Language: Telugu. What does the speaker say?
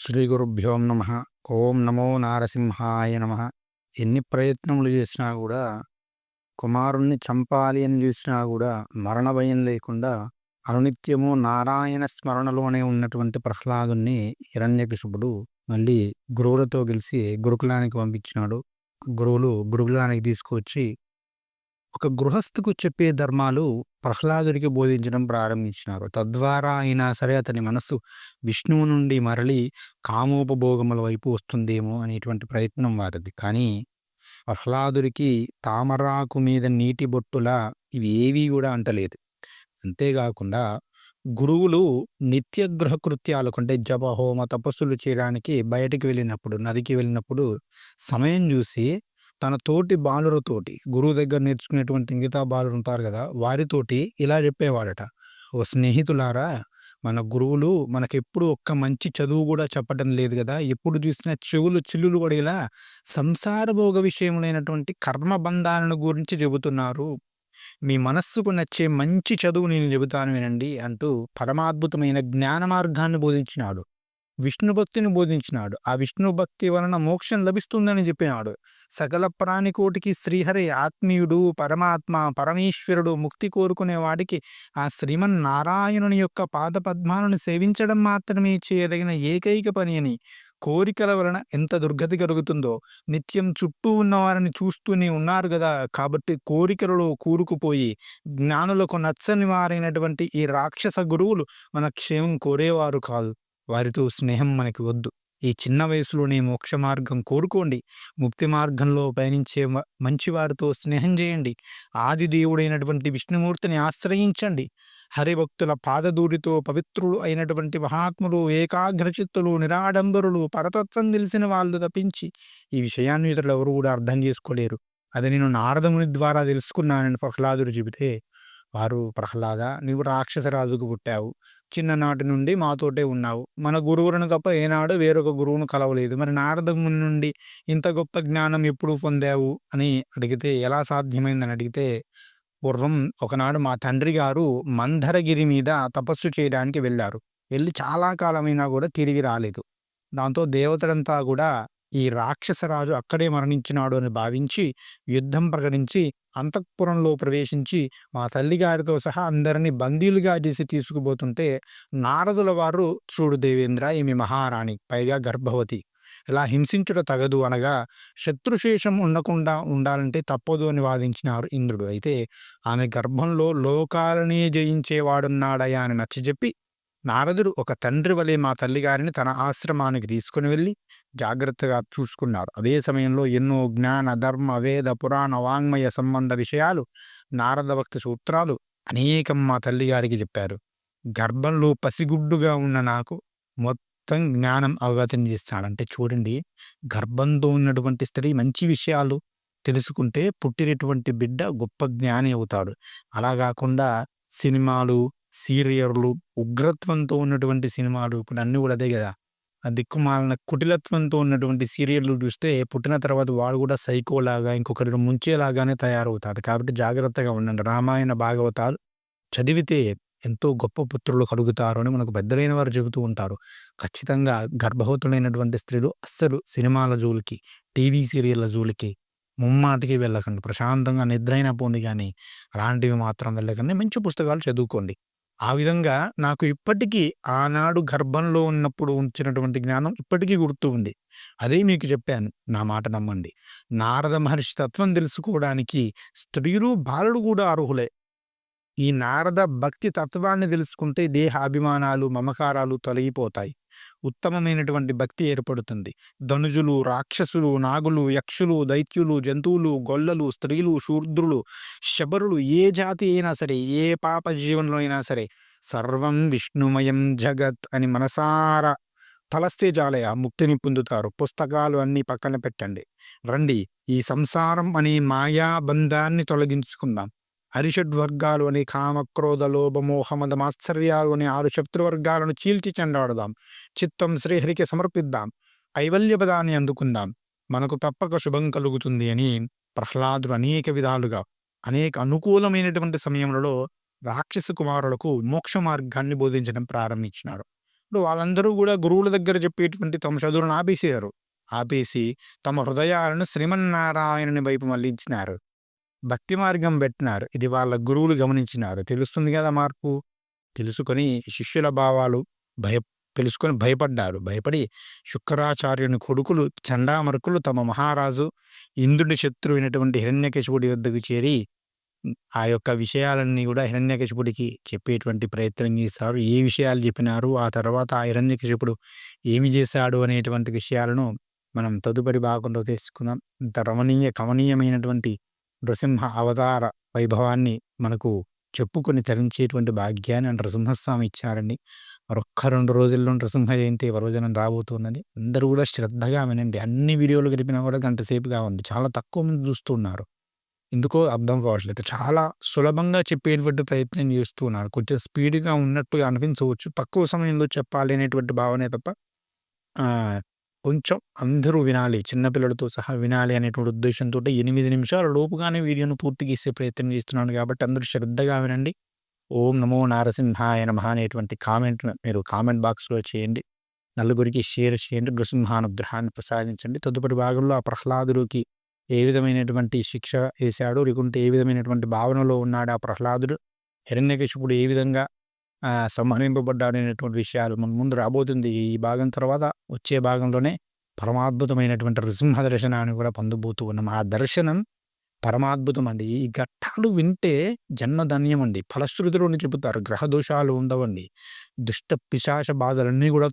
శ్రీగురుభ్యో నమ. ఓం నమో నారసింహాయ నమ. ఎన్ని ప్రయత్నములు చేసినా కూడా కుమారుణ్ణి చంపాలి అని చూసినా కూడా మరణ భయం లేకుండా అనునిత్యము నారాయణ స్మరణలోనే ఉన్నటువంటి ప్రహ్లాదుని హిరణ్యకశిపుడు మళ్ళీ గురువులతో కలిసి గురుకులానికి పంపించినాడు. గురువులు గురుకులానికి తీసుకొచ్చి ఒక గృహస్థుకు చెప్పే ధర్మాలు ప్రహ్లాదుడికి బోధించడం ప్రారంభించినారు. తద్వారా అయినా సరే అతని మనస్సు విష్ణువు నుండి మరలి కామోపభోగముల వైపు వస్తుందేమో అనేటువంటి ప్రయత్నం వారిది. కానీ ప్రహ్లాదుడికి తామరాకు మీద నీటి బొట్టులా ఇవి ఏవీ కూడా అంటలేదు. అంతేకాకుండా గురువులు నిత్య గృహ కృత్యాలకు అంటే జప హోమ తపస్సులు చేయడానికి బయటికి వెళ్ళినప్పుడు నదికి వెళ్ళినప్పుడు సమయం చూసి తన తోటి బాలురతోటి గురువు దగ్గర నేర్చుకునేటువంటి మిగతా బాలురు ఉంటారు కదా వారితోటి ఇలా చెప్పేవాడట. ఓ స్నేహితులారా మన గురువులు మనకెప్పుడు ఒక్క మంచి చదువు కూడా చెప్పడం లేదు కదా ఎప్పుడు చూసినా చెవులు చిల్లులు కూడా ఇలా సంసార భోగ విషయములైనటువంటి కర్మబంధాలను గురించి చెబుతున్నారు. మీ మనస్సుకు నచ్చే మంచి చదువు నేను చెబుతాను వినండి అంటూ పరమాద్భుతమైన జ్ఞాన మార్గాన్ని బోధించినాడు. విష్ణు భక్తిని బోధించినాడు. ఆ విష్ణు భక్తి వలన మోక్షం లభిస్తుందని చెప్పినాడు. సకల ప్రాణికోటికి శ్రీహరి ఆత్మీయుడు పరమాత్మ పరమేశ్వరుడు ముక్తి కోరుకునే వాడికి ఆ శ్రీమన్నారాయణుని యొక్క పాద పద్మాలను సేవించడం మాత్రమే చేయదగిన ఏకైక పని అని కోరికల వలన ఎంత దుర్గతి కలుగుతుందో. నిత్యం చుట్టూ ఉన్నవారిని చూస్తూనే ఉన్నారు కదా కాబట్టి కోరికలలో కూరుకుపోయి జ్ఞానులకు నచ్చని వారైనటువంటి ఈ రాక్షస గురువులు మన క్షేమం కోరేవారు కాదు. వారితో స్నేహం మనకి వద్దు. ఈ చిన్న వయసులోనే మోక్ష మార్గం కోరుకోండి. ముక్తి మార్గంలో పయనించే మంచివారితో స్నేహం చేయండి. ఆది దేవుడైనటువంటి విష్ణుమూర్తిని ఆశ్రయించండి. హరిభక్తుల పాదదూరితో పవిత్రులు అయినటువంటి మహాత్ములు ఏకాగ్రచిత్తులు నిరాడంబరులు పరతత్వం తెలిసిన వాళ్ళు తప్పించి ఈ విషయాన్ని ఇతరులు ఎవరు కూడా అర్థం చేసుకోలేరు. అది నేను నారదముని ద్వారా తెలుసుకున్నానని ప్రహ్లాదుడు చెబితే వారు ప్రహ్లాద నీవు రాక్షసరాజుకు పుట్టావు. చిన్ననాటి నుండి మాతోటే ఉన్నావు. మన గురువులను తప్ప ఏనాడు వేరొక గురువును కలవలేదు. మరి నారదముని నుండి ఇంత గొప్ప జ్ఞానం ఎప్పుడు పొందావు? అని అడిగితే ఎలా సాధ్యమైందని అడిగితే పూర్వం ఒకనాడు మా తండ్రి గారు మందరగిరి మీద తపస్సు చేయడానికి వెళ్ళారు. వెళ్ళి చాలా కాలమైనా కూడా తిరిగి రాలేదు. దాంతో దేవతలంతా కూడా ఈ రాక్షసరాజు అక్కడే మరణించినాడు అని భావించి యుద్ధం ప్రకటించి అంతఃపురంలో ప్రవేశించి మా తల్లిగారితో సహా అందరినీ బందీలుగా చేసి తీసుకుపోతుంటే నారదుల వారు చూడు దేవేంద్ర ఈమె మహారాణి పైగా గర్భవతి. ఇలా హింసించుట తగదు అనగా శత్రుశేషం ఉండకుండా ఉండాలంటే తప్పదు అని వాదించినారు ఇంద్రుడు. అయితే ఆమె గర్భంలో లోకాలనే జయించేవాడున్నాడయా అని నచ్చజెప్పి నారదుడు ఒక తండ్రి వలె మా తల్లిగారిని తన ఆశ్రమానికి తీసుకుని వెళ్ళి జాగ్రత్తగా చూసుకున్నారు. అదే సమయంలో ఎన్నో జ్ఞాన ధర్మ వేద పురాణ వాంగ్మయ సంబంధ విషయాలు నారద భక్తి సూత్రాలు అనేకం మా తల్లిగారికి చెప్పారు. గర్భంలో పసిగుడ్డుగా ఉన్న నాకు మొత్తం జ్ఞానం అవగతం చేస్తాడంటే చూడండి గర్భంతో ఉన్నటువంటి స్త్రీ మంచి విషయాలు తెలుసుకుంటే పుట్టినటువంటి బిడ్డ గొప్ప జ్ఞాని అవుతాడు. అలా కాకుండా సినిమాలు సీరియర్లు ఉగ్రత్వంతో ఉన్నటువంటి సినిమాలు ఇప్పుడు అన్నీ కూడా అదే కదా. ఆ దిక్కుమాలిన కుటిలత్వంతో ఉన్నటువంటి సీరియల్లు చూస్తే పుట్టిన తర్వాత వాడు కూడా సైకోలాగా ఇంకొకరిని ముంచేలాగానే తయారవుతారు కాబట్టి జాగ్రత్తగా ఉండండి. రామాయణ భాగవతాలు చదివితే ఎంతో గొప్ప పుత్రులు కలుగుతారు అని మనకు పెద్దలైన వారు చెబుతూ ఉంటారు. ఖచ్చితంగా గర్భవతులైనటువంటి స్త్రీలు అస్సలు సినిమాల జోలికి టీవీ సీరియళ్ళ జోలికి ముమ్మాటికి వెళ్ళకండి. ప్రశాంతంగా నిద్రైన పోండి కానీ అలాంటివి మాత్రం వెళ్ళకండి. మంచి పుస్తకాలు చదువుకోండి. ఆ విధంగా నాకు ఇప్పటికీ ఆనాడు గర్భంలో ఉన్నప్పుడు ఉంచినటువంటి జ్ఞానం ఇప్పటికీ గుర్తు ఉంది. అదే మీకు చెప్పాను నా మాట నమ్మండి. నారద మహర్షి తత్వం తెలుసుకోవడానికి స్త్రీలు బాలుడు కూడా అర్హులే. ఈ నారద భక్తి తత్వాన్ని తెలుసుకుంటే దేహాభిమానాలు మమకారాలు తొలగిపోతాయి. ఉత్తమమైనటువంటి భక్తి ఏర్పడుతుంది. ధనుజులు రాక్షసులు నాగులు యక్షులు దైత్యులు జంతువులు గొల్లలు స్త్రీలు శూద్రులు శబరులు ఏ జాతి అయినా సరే ఏ పాప జీవనంలో అయినా సరే సర్వం విష్ణుమయం జగత్ అని మనసారా తలస్తే జాలయ ముక్తిని పొందుతారు. పుస్తకాలు అన్నీ పక్కన పెట్టండి. రండి. ఈ సంసారం అనే మాయాబంధాన్ని తొలగించుకుందాం. అరిషడ్వర్గాలు అని కామక్రోధ లోభమోహమద మాత్సర్యాలు అని ఆరు శత్రువర్గాలను చీల్చి చెండాడదాం. చిత్తం శ్రీహరికి సమర్పిద్దాం. ఐవల్యపదాన్ని అందుకుందాం. మనకు తప్పక శుభం కలుగుతుంది అని ప్రహ్లాదుడు అనేక విధాలుగా అనేక అనుకూలమైనటువంటి సమయంలో రాక్షస కుమారులకు మోక్ష మార్గాన్ని బోధించడం ప్రారంభించినారు ఇప్పుడు వాళ్ళందరూ కూడా గురువుల దగ్గర చెప్పేటువంటి తమ చదువులను ఆపేసారు ఆపేసి తమ హృదయాలను శ్రీమన్నారాయణుని వైపు మళ్ళించినారు. భక్తి మార్గం పెట్టినారు. ఇది వాళ్ళ గురువులు గమనించినారు. తెలుస్తుంది కదా మార్పు? తెలుసుకొని శిష్యుల భావాలు భయ తెలుసుకొని భయపడ్డారు. భయపడి శుక్రాచార్యుని కొడుకులు చండామరుకులు తమ మహారాజు ఇంద్రుడి శత్రువైనటువంటి హిరణ్యకశిపుడి వద్దకు చేరి ఆ యొక్క విషయాలన్నీ కూడా హిరణ్యకశిపుడికి చెప్పేటువంటి ప్రయత్నం చేశారు. ఏ విషయాలు చెప్పినారు? ఆ తర్వాత ఆ హిరణ్యకశిపుడు ఏమి చేశాడు అనేటువంటి విషయాలను మనం తదుపరి భాగంలో తెలుసుకుందాం. ఇంత రమణీయ కమనీయమైనటువంటి నృసింహ అవతార వైభవాన్ని మనకు చెప్పుకొని తరించేటువంటి భాగ్యాన్ని నృసింహస్వామి ఇచ్చారండి. మరొక్క రెండు రోజుల్లో నృసింహ జయంతి పర్వజనం రాబోతున్నది. అందరూ కూడా శ్రద్ధగా వినండి. అన్ని వీడియోలు గడిపినా కూడా గంట సేపుగా ఉంది. చాలా తక్కువ మంది చూస్తున్నారు ఎందుకో అర్థం కావట్లేదు. చాలా సులభంగా చెప్పేటువంటి ప్రయత్నం చేస్తున్నారు కొంచెం స్పీడ్గా ఉన్నట్టుగా అనిపించవచ్చు. తక్కువ సమయంలో చెప్పాలి అనేటువంటి భావనే తప్ప కొంచెం అందరూ వినాలి చిన్నపిల్లలతో సహా వినాలి అనేటువంటి ఉద్దేశంతో ఎనిమిది నిమిషాల లోపుగానే వీడియోను పూర్తి చేసే ప్రయత్నం చేస్తున్నాను కాబట్టి అందరూ శ్రద్ధగా వినండి. ఓం నమో నారసింహాయ నమ అనేటువంటి కామెంట్ మీరు కామెంట్ బాక్స్లో చేయండి. నలుగురికి షేర్ చేయండి. నృసింహానుగ్రహాన్ని ప్రసాదించండి. తదుపరి భాగంలో ఆ ప్రహ్లాదుడికి ఏ విధమైనటువంటి శిక్ష వేశాడు? లేకుంటే ఏ విధమైనటువంటి భావనలో ఉన్నాడు ఆ ప్రహ్లాదుడు? హిరణ్యకశిపుడు ఏ విధంగా సంహరింపబడ్డాడు అనేటువంటి విషయాలు మన ముందు రాబోతుంది. ఈ భాగం తర్వాత వచ్చే భాగంలోనే పరమాద్భుతమైనటువంటి నృసింహ దర్శనాన్ని కూడా పొందబోతూ ఉన్నాం. ఆ దర్శనం పరమాద్భుతం అండి. ఈ ఘట్టాలు వింటే జన్మధన్యం అండి ఫలశ్రుతిలోని చెబుతారు గ్రహ దోషాలు ఉండవండి. దుష్ట పిశాచ బాధలన్నీ కూడా